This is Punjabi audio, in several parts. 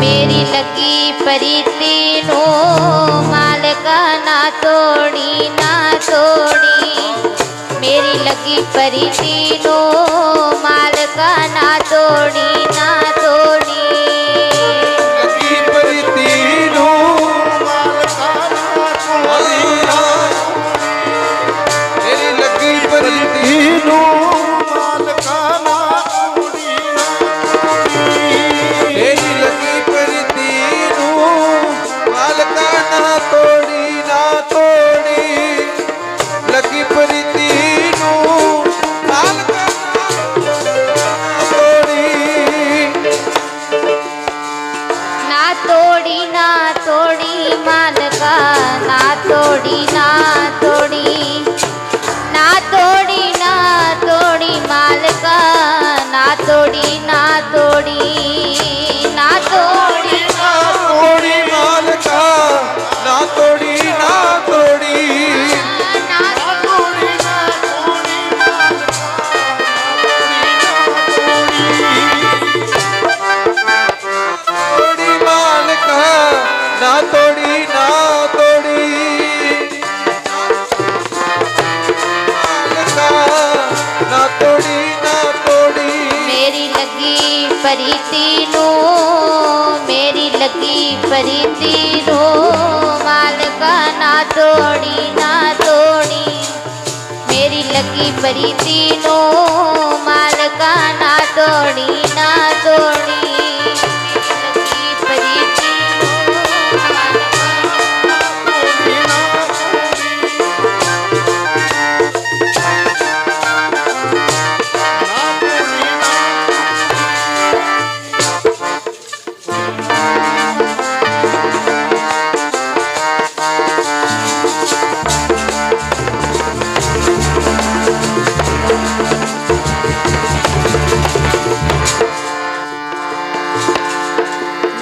मेरी लगी परी तीनो मालका ना तोड़ी ना तोड़ी। मेरी लगी परी नोडी मालका ना तोड़ी। પ્રીતિ રો માલકાના તોડી ના તોડી મેરી લકી પ્રીતિ નો માલકાના તોડી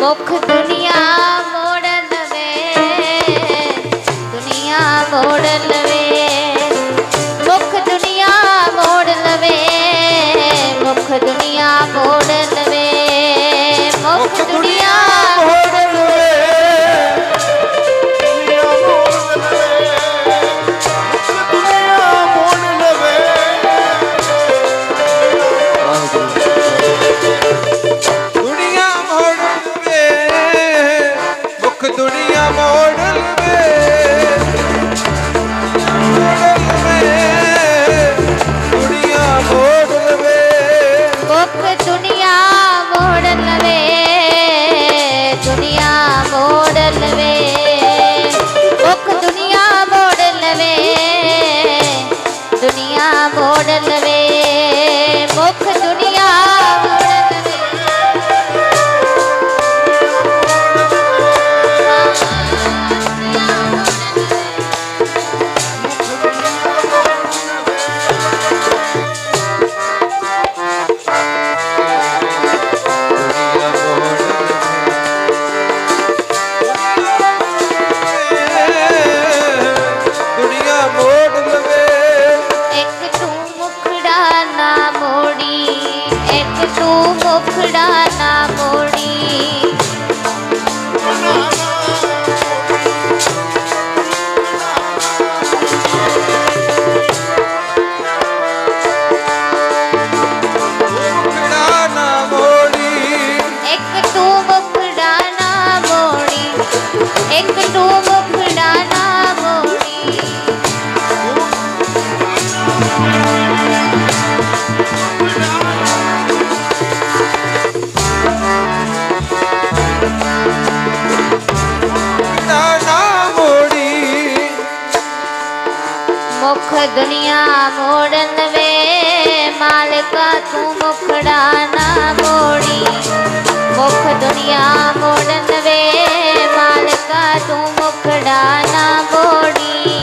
ਮੁਖ ਦੁਨੀਆ ਮੋੜ ਲਵੇ, ਦੁਨੀਆ ਮੋੜ ਲਵੇ। ਮੁਖ ਦੁਨੀਆ ਮੋੜ ਲਵੇ, ਮੁਖ ਦੁਨੀਆ ਮੋੜ ਲਵੇ। ਮੁਖ ਦੁਨੀਆ ஓடலவே ਦੁਨੀਆ ਮੋੜਨ ਵੇ। ਮਾਲਕਾ ਤੂੰ ਮੁਖੜਾ ਨਾ ਮੋੜੀ। ਮੁਖ ਦੁਨੀਆ ਮੋੜਨ ਵੇ। ਮਾਲਕਾ ਤੂੰ ਮੁਖੜਾ ਨਾ ਮੋੜੀ।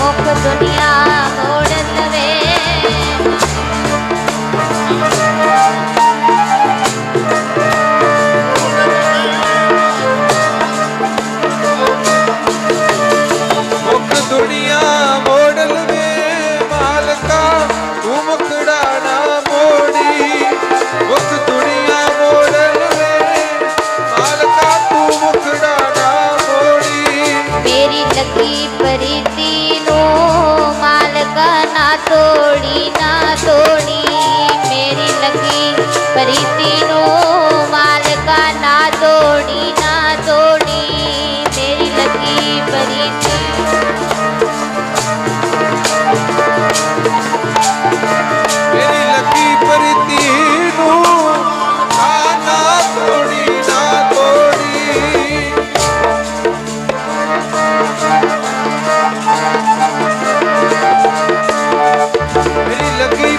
ਮੁਖ ਦੁਨੀਆ पड़ी